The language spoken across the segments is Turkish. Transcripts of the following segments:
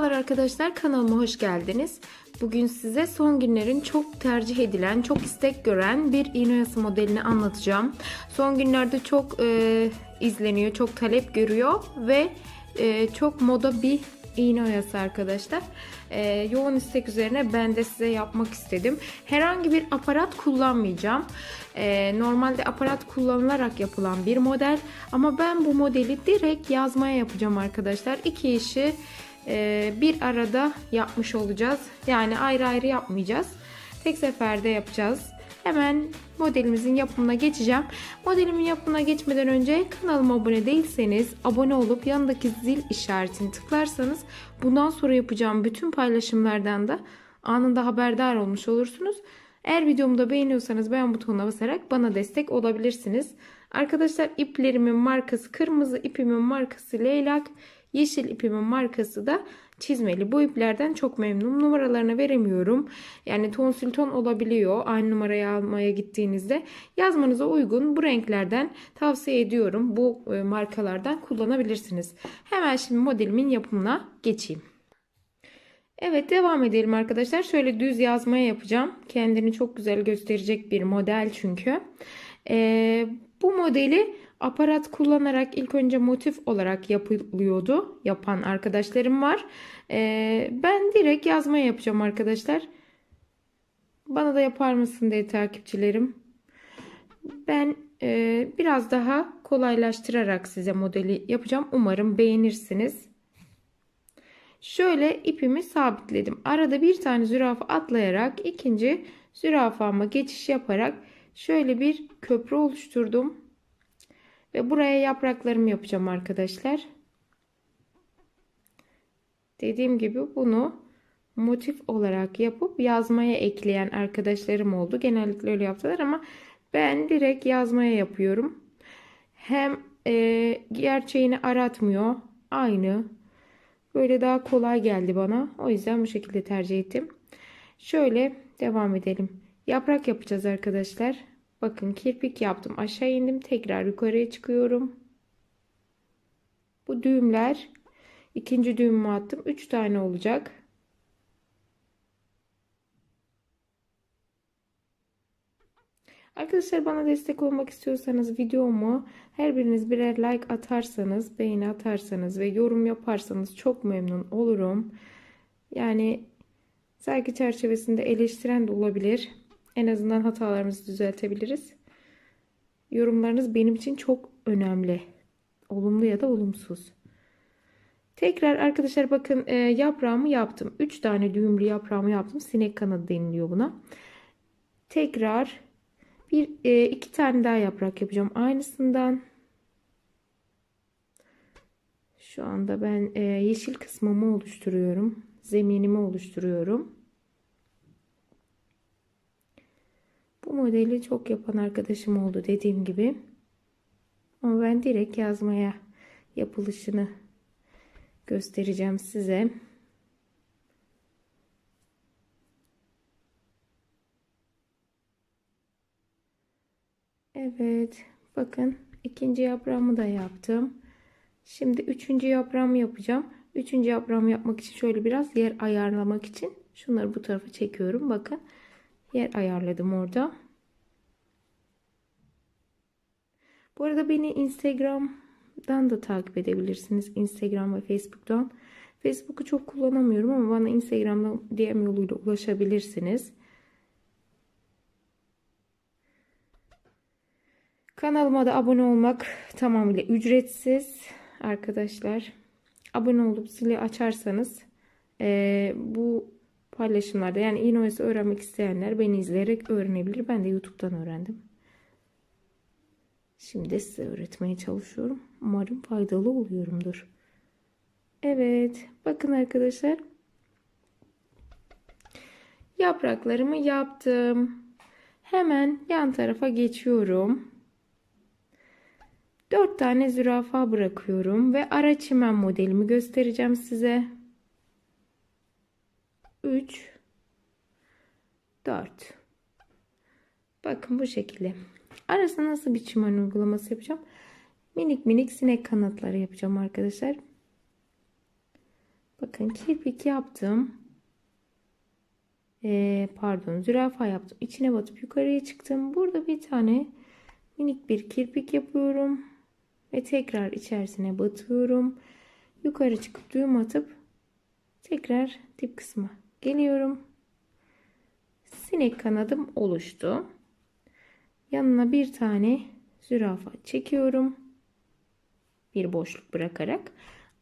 Merhabalar arkadaşlar kanalıma hoş geldiniz. Bugün size son günlerin çok tercih edilen, çok istek gören bir iğne oyası modelini anlatacağım. Son günlerde çok e, izleniyor, çok talep görüyor ve e, çok moda bir iğne oyası arkadaşlar. E, yoğun istek üzerine ben de size yapmak istedim. Herhangi bir aparat kullanmayacağım. E, normalde aparat kullanılarak yapılan bir model ama ben bu modeli direkt yazmaya yapacağım arkadaşlar. İki işi bir arada yapmış olacağız. Yani ayrı ayrı yapmayacağız. Tek seferde yapacağız. Hemen modelimizin yapımına geçeceğim. Modelimin yapımına geçmeden önce kanalıma abone değilseniz abone olup yanındaki zil işaretini tıklarsanız bundan sonra yapacağım bütün paylaşımlardan da anında haberdar olmuş olursunuz. Eğer videomu da beğeniyorsanız beğen butonuna basarak bana destek olabilirsiniz. Arkadaşlar iplerimin markası kırmızı ipimin markası leylak. Yeşil ipimin markası da çizmeli. Bu iplerden çok memnunum. Numaralarını veremiyorum. Yani tonsil ton olabiliyor. Aynı numarayı almaya gittiğinizde yazmanıza uygun bu renklerden tavsiye ediyorum. Bu e, markalardan kullanabilirsiniz. Hemen şimdi modelimin yapımına geçeyim. Evet devam edelim arkadaşlar. Şöyle düz yazmaya yapacağım. Kendini çok güzel gösterecek bir model çünkü. Ee, bu modeli aparat kullanarak ilk önce motif olarak yapılıyordu. Yapan arkadaşlarım var. Ee, ben direkt yazmaya yapacağım arkadaşlar. Bana da yapar mısın diye takipçilerim. Ben e, biraz daha kolaylaştırarak size modeli yapacağım. Umarım beğenirsiniz. Şöyle ipimi sabitledim. Arada bir tane zürafa atlayarak ikinci zürafama geçiş yaparak şöyle bir köprü oluşturdum. Ve buraya yapraklarımı yapacağım arkadaşlar. Dediğim gibi bunu motif olarak yapıp yazmaya ekleyen arkadaşlarım oldu. Genellikle öyle yaptılar ama ben direkt yazmaya yapıyorum. Hem e, gerçeğini aratmıyor. Aynı. Böyle daha kolay geldi bana. O yüzden bu şekilde tercih ettim. Şöyle devam edelim. Yaprak yapacağız arkadaşlar. Bakın kirpik yaptım. Aşağı indim. Tekrar yukarıya çıkıyorum. Bu düğümler ikinci düğümümü attım. 3 tane olacak. Arkadaşlar bana destek olmak istiyorsanız videomu her biriniz birer like atarsanız, beğeni atarsanız ve yorum yaparsanız çok memnun olurum. Yani sergi çerçevesinde eleştiren de olabilir. En azından hatalarımızı düzeltebiliriz. Yorumlarınız benim için çok önemli. Olumlu ya da olumsuz. Tekrar arkadaşlar bakın e, yaprağımı yaptım. 3 tane düğümlü yaprağımı yaptım. Sinek kanadı deniliyor buna. Tekrar bir e, iki tane daha yaprak yapacağım aynısından. Şu anda ben e, yeşil kısmımı oluşturuyorum. Zeminimi oluşturuyorum. Bu modeli çok yapan arkadaşım oldu dediğim gibi. Ama ben direkt yazmaya yapılışını göstereceğim size. Evet. Bakın ikinci yaprağımı da yaptım. Şimdi üçüncü yaprağımı yapacağım. Üçüncü yaprağımı yapmak için şöyle biraz yer ayarlamak için şunları bu tarafa çekiyorum. Bakın yer ayarladım orada. Bu arada beni Instagram'dan da takip edebilirsiniz. Instagram ve Facebook'tan. Facebook'u çok kullanamıyorum ama bana Instagram'dan DM yoluyla ulaşabilirsiniz. Kanalıma da abone olmak tamamıyla ücretsiz arkadaşlar. Abone olup zili açarsanız e, bu paylaşımlarda yani iOS öğrenmek isteyenler beni izleyerek öğrenebilir. Ben de YouTube'dan öğrendim. Şimdi size öğretmeye çalışıyorum. Umarım faydalı oluyorumdur. Evet. Bakın arkadaşlar. Yapraklarımı yaptım. Hemen yan tarafa geçiyorum. 4 tane zürafa bırakıyorum ve ara çimen modelimi göstereceğim size. 3 4 Bakın bu şekilde. Arasına nasıl bir çimen uygulaması yapacağım? Minik minik sinek kanatları yapacağım arkadaşlar. Bakın kirpik yaptım. Ee, pardon zürafa yaptım. İçine batıp yukarıya çıktım. Burada bir tane minik bir kirpik yapıyorum. Ve tekrar içerisine batıyorum. Yukarı çıkıp düğüm atıp tekrar dip kısma geliyorum. Sinek kanadım oluştu. Yanına bir tane zürafa çekiyorum. Bir boşluk bırakarak.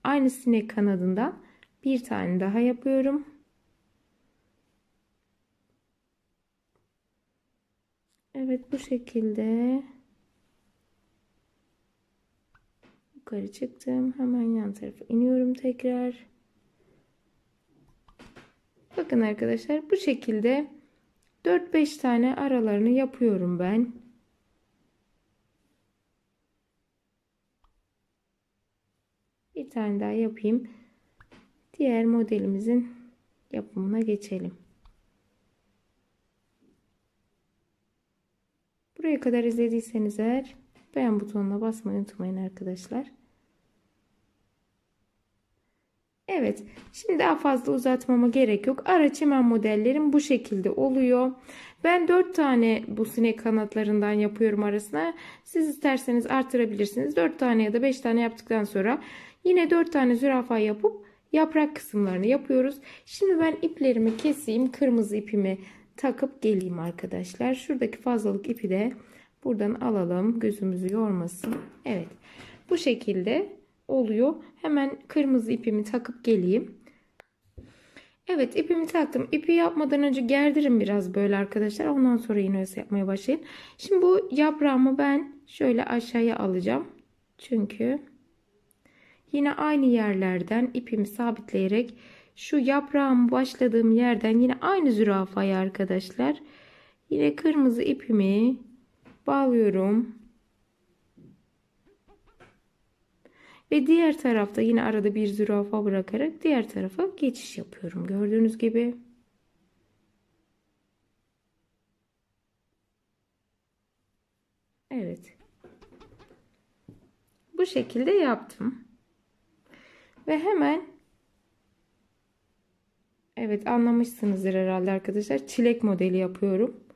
Aynı sinek kanadından bir tane daha yapıyorum. Evet bu şekilde yukarı çıktım. Hemen yan tarafa iniyorum tekrar. Bakın arkadaşlar bu şekilde 4-5 tane aralarını yapıyorum ben. Bir tane daha yapayım. Diğer modelimizin yapımına geçelim. Buraya kadar izlediyseniz eğer beğen butonuna basmayı unutmayın arkadaşlar. Evet. Şimdi daha fazla uzatmama gerek yok. Ara çimen modellerim bu şekilde oluyor. Ben 4 tane bu sinek kanatlarından yapıyorum arasına. Siz isterseniz artırabilirsiniz. 4 tane ya da 5 tane yaptıktan sonra yine 4 tane zürafa yapıp yaprak kısımlarını yapıyoruz. Şimdi ben iplerimi keseyim. Kırmızı ipimi takıp geleyim arkadaşlar. Şuradaki fazlalık ipi de buradan alalım. Gözümüzü yormasın. Evet. Bu şekilde oluyor. Hemen kırmızı ipimi takıp geleyim. Evet ipimi taktım. İpi yapmadan önce gerdirin biraz böyle arkadaşlar. Ondan sonra yine öyle yapmaya başlayın. Şimdi bu yaprağımı ben şöyle aşağıya alacağım. Çünkü yine aynı yerlerden ipimi sabitleyerek şu yaprağım başladığım yerden yine aynı zürafayı arkadaşlar. Yine kırmızı ipimi bağlıyorum. Ve diğer tarafta yine arada bir zürafa bırakarak diğer tarafa geçiş yapıyorum. Gördüğünüz gibi. Evet. Bu şekilde yaptım. Ve hemen Evet anlamışsınızdır herhalde arkadaşlar. Çilek modeli yapıyorum.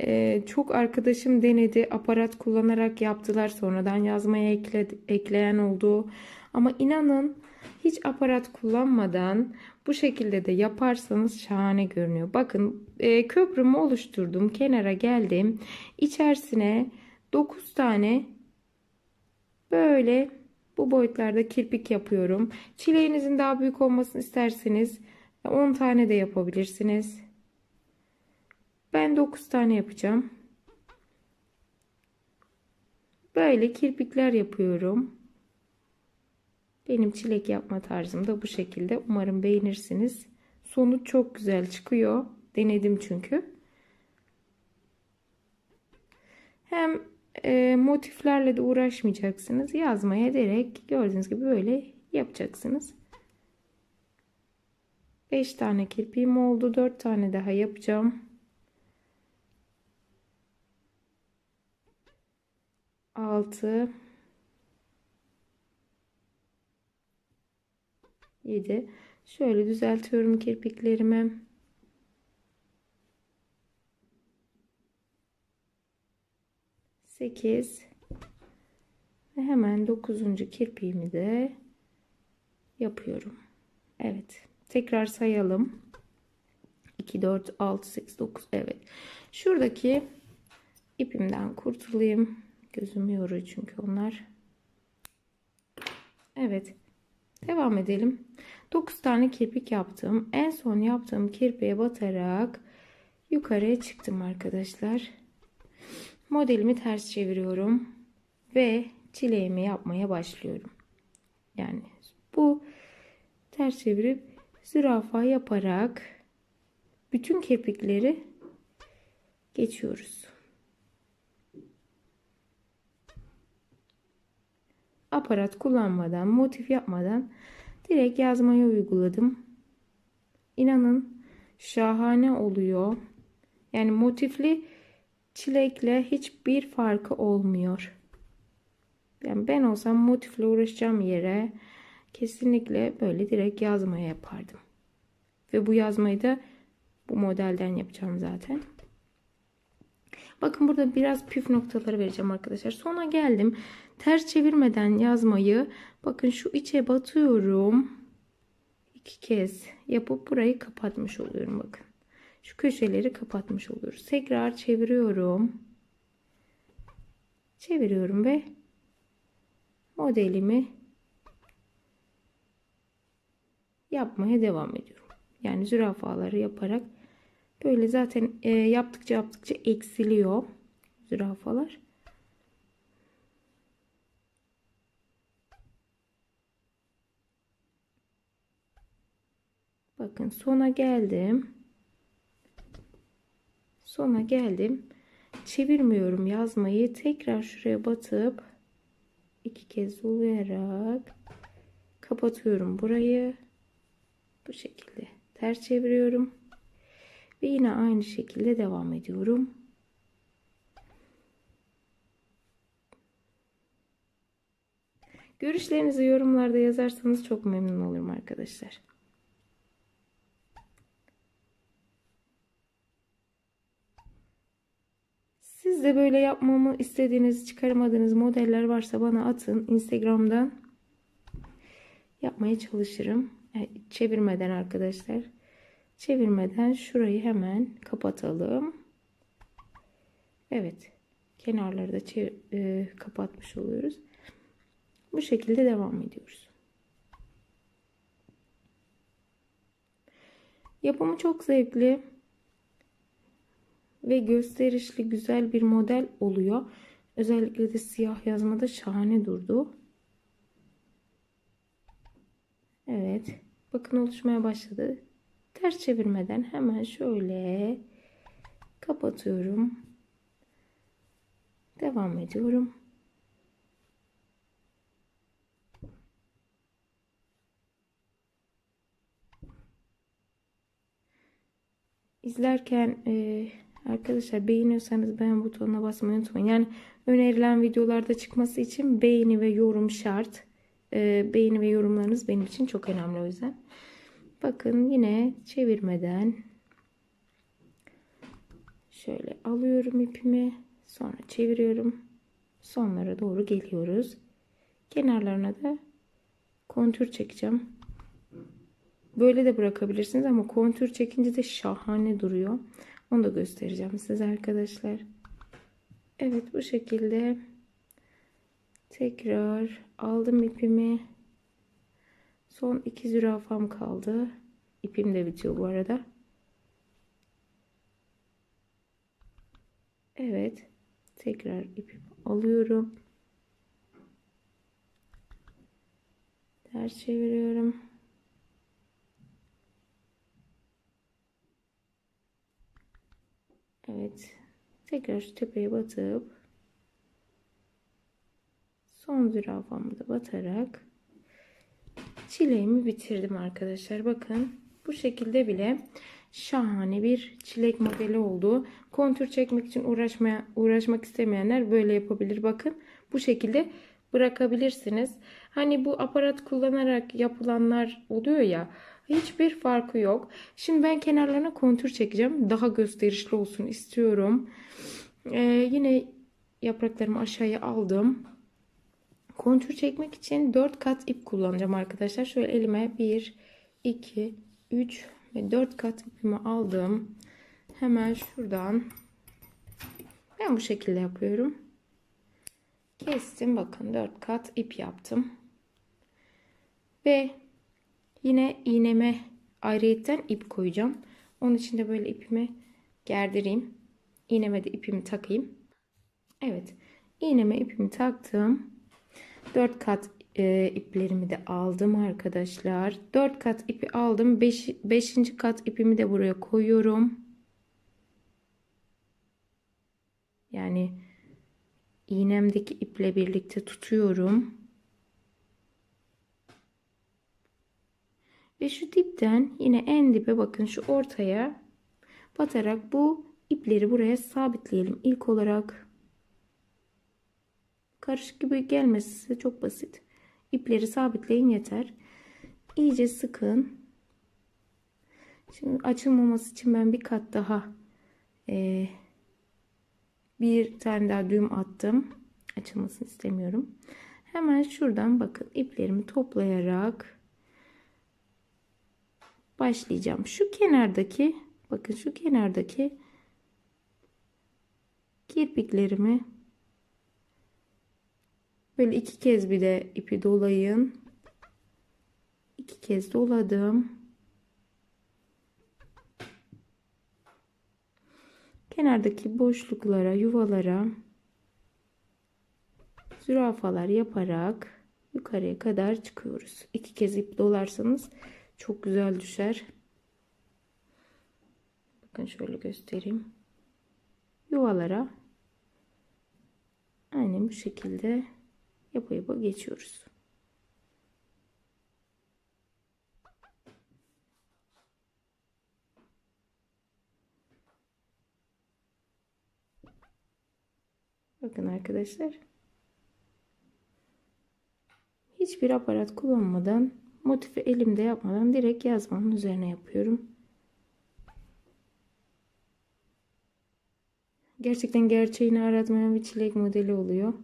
Ee, çok arkadaşım denedi. Aparat kullanarak yaptılar. Sonradan yazmaya ekle, ekleyen oldu. Ama inanın hiç aparat kullanmadan bu şekilde de yaparsanız şahane görünüyor. Bakın e, köprümü oluşturdum. Kenara geldim. İçerisine 9 tane böyle bu boyutlarda kirpik yapıyorum. Çileğinizin daha büyük olmasını isterseniz 10 tane de yapabilirsiniz. Ben 9 tane yapacağım. Böyle kirpikler yapıyorum. Benim çilek yapma tarzım da bu şekilde. Umarım beğenirsiniz. Sonuç çok güzel çıkıyor. Denedim çünkü. Hem e, motiflerle de uğraşmayacaksınız. Yazmaya direkt gördüğünüz gibi böyle yapacaksınız. 5 tane kirpiğim oldu. 4 tane daha yapacağım. 6 7 şöyle düzeltiyorum kirpiklerimi sekiz ve hemen dokuzuncu kirpiğimi de yapıyorum. Evet. Tekrar sayalım. 2 4 6 8 9 evet. Şuradaki ipimden kurtulayım. Gözümü yoruyor çünkü onlar. Evet. Devam edelim. 9 tane kirpik yaptım. En son yaptığım kirpiğe batarak yukarıya çıktım arkadaşlar. Modelimi ters çeviriyorum ve çileğimi yapmaya başlıyorum. Yani bu ters çevirip zürafa yaparak bütün kirpikleri geçiyoruz. Aparat kullanmadan, motif yapmadan direkt yazmayı uyguladım. İnanın şahane oluyor. Yani motifli çilekle hiçbir farkı olmuyor. Yani ben olsam motifle uğraşacağım yere kesinlikle böyle direkt yazmaya yapardım. Ve bu yazmayı da bu modelden yapacağım zaten. Bakın burada biraz püf noktaları vereceğim arkadaşlar. Sonra geldim. Ters çevirmeden yazmayı bakın şu içe batıyorum. iki kez yapıp burayı kapatmış oluyorum bakın. Şu köşeleri kapatmış oluyoruz. Tekrar çeviriyorum. Çeviriyorum ve modelimi yapmaya devam ediyorum. Yani zürafaları yaparak böyle zaten e, yaptıkça yaptıkça eksiliyor zürafalar. Bakın sona geldim. Sona geldim. Çevirmiyorum yazmayı. Tekrar şuraya batıp iki kez dolayarak kapatıyorum burayı. Bu şekilde ters çeviriyorum. Ve yine aynı şekilde devam ediyorum. Görüşlerinizi yorumlarda yazarsanız çok memnun olurum arkadaşlar. Siz de böyle yapmamı istediğiniz, çıkaramadığınız modeller varsa bana atın. Instagram'dan yapmaya çalışırım. Yani çevirmeden arkadaşlar. Çevirmeden şurayı hemen kapatalım. Evet. Kenarları da e, kapatmış oluyoruz. Bu şekilde devam ediyoruz. Yapımı çok zevkli ve gösterişli güzel bir model oluyor. Özellikle de siyah yazmada şahane durdu. Evet. Bakın oluşmaya başladı. Ters çevirmeden hemen şöyle kapatıyorum. Devam ediyorum. İzlerken e, arkadaşlar beğeniyorsanız beğen butonuna basmayı unutmayın. Yani önerilen videolarda çıkması için beğeni ve yorum şart. E, beğeni ve yorumlarınız benim için çok önemli o yüzden. Bakın yine çevirmeden şöyle alıyorum ipimi. Sonra çeviriyorum. Sonlara doğru geliyoruz. Kenarlarına da kontür çekeceğim. Böyle de bırakabilirsiniz ama kontür çekince de şahane duruyor. Onu da göstereceğim size arkadaşlar. Evet bu şekilde tekrar aldım ipimi. Son iki zürafam kaldı. İpim de bitiyor bu arada. Evet. Tekrar ipimi alıyorum. Ters çeviriyorum. Evet. Tekrar şu tepeye batıp son zürafamı da batarak çileğimi bitirdim arkadaşlar. Bakın bu şekilde bile şahane bir çilek modeli oldu. Kontür çekmek için uğraşmaya, uğraşmak istemeyenler böyle yapabilir. Bakın bu şekilde bırakabilirsiniz. Hani bu aparat kullanarak yapılanlar oluyor ya hiçbir farkı yok. Şimdi ben kenarlarına kontür çekeceğim. Daha gösterişli olsun istiyorum. Ee, yine yapraklarımı aşağıya aldım. Kontür çekmek için 4 kat ip kullanacağım arkadaşlar. Şöyle elime 1, 2, 3 ve 4 kat ipimi aldım. Hemen şuradan ben bu şekilde yapıyorum. Kestim bakın 4 kat ip yaptım. Ve yine iğneme ayrıyetten ip koyacağım. Onun için de böyle ipimi gerdireyim. İğneme de ipimi takayım. Evet. İğneme ipimi taktım. 4 kat e, iplerimi de aldım arkadaşlar. 4 kat ipi aldım. 5. Beş, kat ipimi de buraya koyuyorum. Yani iğnemdeki iple birlikte tutuyorum. Ve şu dipten yine en dibe bakın şu ortaya batarak bu ipleri buraya sabitleyelim. İlk olarak karışık gibi gelmesi çok basit. ipleri sabitleyin yeter. İyice sıkın. Şimdi açılmaması için ben bir kat daha e, bir tane daha düğüm attım. Açılmasını istemiyorum. Hemen şuradan bakın iplerimi toplayarak başlayacağım. Şu kenardaki bakın şu kenardaki kirpiklerimi böyle iki kez bir de ipi dolayın. İki kez doladım. Kenardaki boşluklara, yuvalara zürafalar yaparak yukarıya kadar çıkıyoruz. İki kez ip dolarsanız çok güzel düşer. Bakın şöyle göstereyim. Yuvalara aynen bu şekilde yapa yapa geçiyoruz. Bakın arkadaşlar. Hiçbir aparat kullanmadan motifi elimde yapmadan direkt yazmanın üzerine yapıyorum. Gerçekten gerçeğini aratmayan bir çilek modeli oluyor.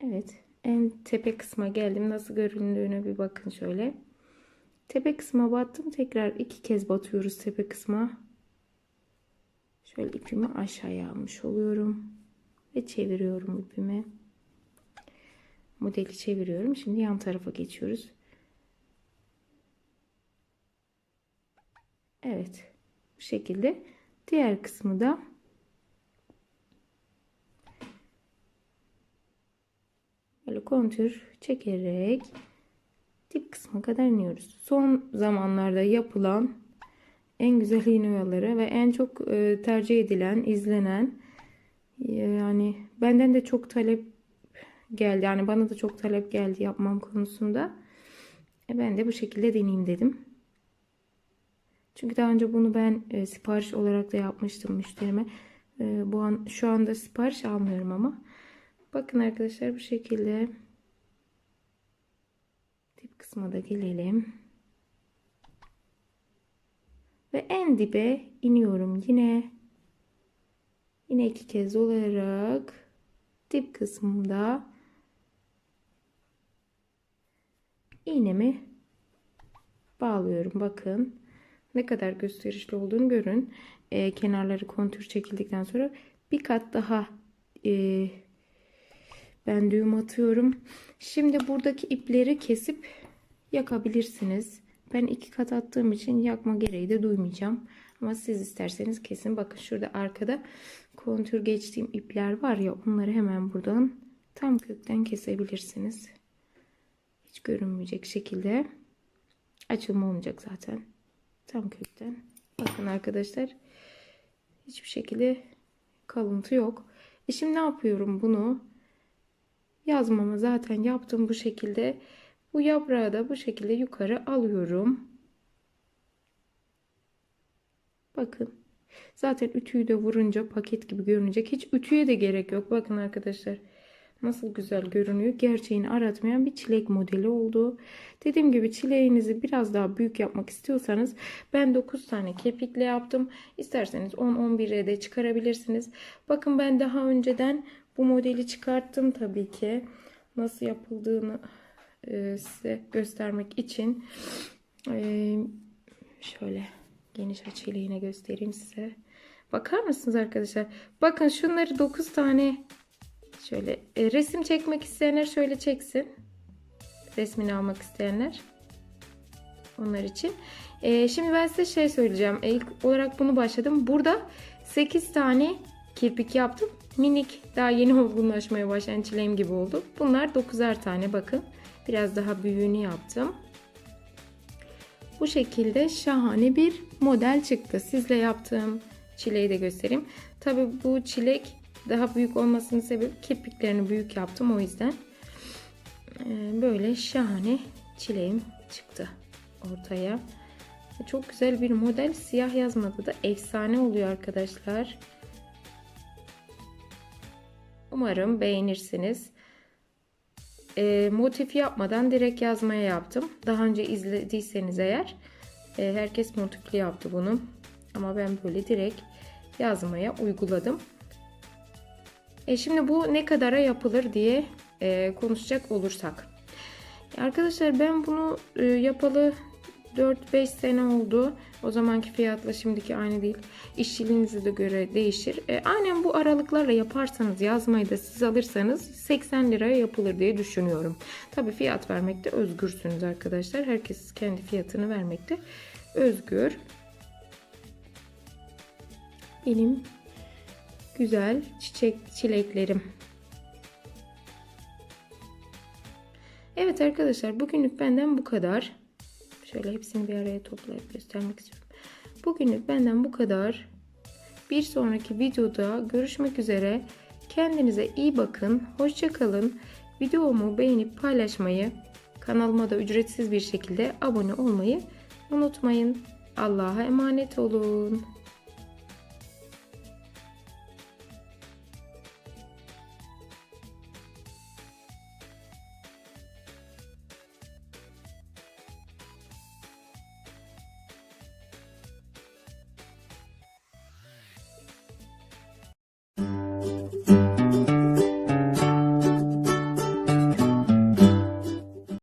Evet. En tepe kısma geldim. Nasıl göründüğüne bir bakın şöyle. Tepe kısma battım. Tekrar iki kez batıyoruz tepe kısma. Şöyle ipimi aşağıya almış oluyorum. Ve çeviriyorum ipimi. Modeli çeviriyorum. Şimdi yan tarafa geçiyoruz. Evet. Bu şekilde. Diğer kısmı da böyle kontür çekerek dip kısma kadar iniyoruz. Son zamanlarda yapılan en güzel iğne oyaları ve en çok e, tercih edilen, izlenen yani benden de çok talep geldi. Yani bana da çok talep geldi yapmam konusunda. E ben de bu şekilde deneyeyim dedim. Çünkü daha önce bunu ben e, sipariş olarak da yapmıştım müşterime. E, bu an şu anda sipariş almıyorum ama. Bakın arkadaşlar bu şekilde dip kısma da gelelim. Ve en dibe iniyorum yine. Yine iki kez dolayarak dip kısmında iğnemi bağlıyorum. Bakın ne kadar gösterişli olduğunu görün. Ee, kenarları kontür çekildikten sonra bir kat daha e, ben düğüm atıyorum. Şimdi buradaki ipleri kesip yakabilirsiniz. Ben iki kat attığım için yakma gereği de duymayacağım. Ama siz isterseniz kesin. Bakın şurada arkada kontür geçtiğim ipler var ya onları hemen buradan tam kökten kesebilirsiniz. Hiç görünmeyecek şekilde açılma olmayacak zaten. Tam kökten. Bakın arkadaşlar hiçbir şekilde kalıntı yok. E şimdi ne yapıyorum bunu? Yazmamı zaten yaptım bu şekilde. Bu yaprağı da bu şekilde yukarı alıyorum. Bakın. Zaten ütüyü de vurunca paket gibi görünecek. Hiç ütüye de gerek yok. Bakın arkadaşlar. Nasıl güzel görünüyor. Gerçeğini aratmayan bir çilek modeli oldu. Dediğim gibi çileğinizi biraz daha büyük yapmak istiyorsanız ben 9 tane kepikle yaptım. İsterseniz 10-11'e de çıkarabilirsiniz. Bakın ben daha önceden bu modeli çıkarttım tabii ki. Nasıl yapıldığını e, size göstermek için e, şöyle geniş açıyla yine göstereyim size. Bakar mısınız arkadaşlar? Bakın şunları 9 tane şöyle e, resim çekmek isteyenler şöyle çeksin. Resmini almak isteyenler. Onlar için. E, şimdi ben size şey söyleyeceğim. E, ilk olarak bunu başladım. Burada 8 tane kirpik yaptım. Minik daha yeni olgunlaşmaya başlayan çileğim gibi oldu. Bunlar 9'ar tane bakın. Biraz daha büyüğünü yaptım. Bu şekilde şahane bir model çıktı. Sizle yaptığım çileği de göstereyim. Tabi bu çilek daha büyük olmasının sebebi kirpiklerini büyük yaptım o yüzden. Ee, böyle şahane çileğim çıktı ortaya. Çok güzel bir model. Siyah yazmada da efsane oluyor arkadaşlar. Umarım beğenirsiniz. E, motif yapmadan direkt yazmaya yaptım. Daha önce izlediyseniz eğer e, herkes motifli yaptı bunu. Ama ben böyle direkt yazmaya uyguladım. E şimdi bu ne kadara yapılır diye e, konuşacak olursak. Arkadaşlar ben bunu e, yapalı 4-5 sene oldu. O zamanki fiyatla şimdiki aynı değil. İşçiliğinize de göre değişir. E, aynen bu aralıklarla yaparsanız yazmayı da siz alırsanız 80 liraya yapılır diye düşünüyorum. Tabi fiyat vermekte özgürsünüz arkadaşlar. Herkes kendi fiyatını vermekte özgür. Benim güzel çiçek çileklerim. Evet arkadaşlar bugünlük benden bu kadar. Şöyle hepsini bir araya toplayıp göstermek istiyorum. Bugünlük benden bu kadar. Bir sonraki videoda görüşmek üzere. Kendinize iyi bakın. Hoşça kalın. Videomu beğenip paylaşmayı, kanalıma da ücretsiz bir şekilde abone olmayı unutmayın. Allah'a emanet olun.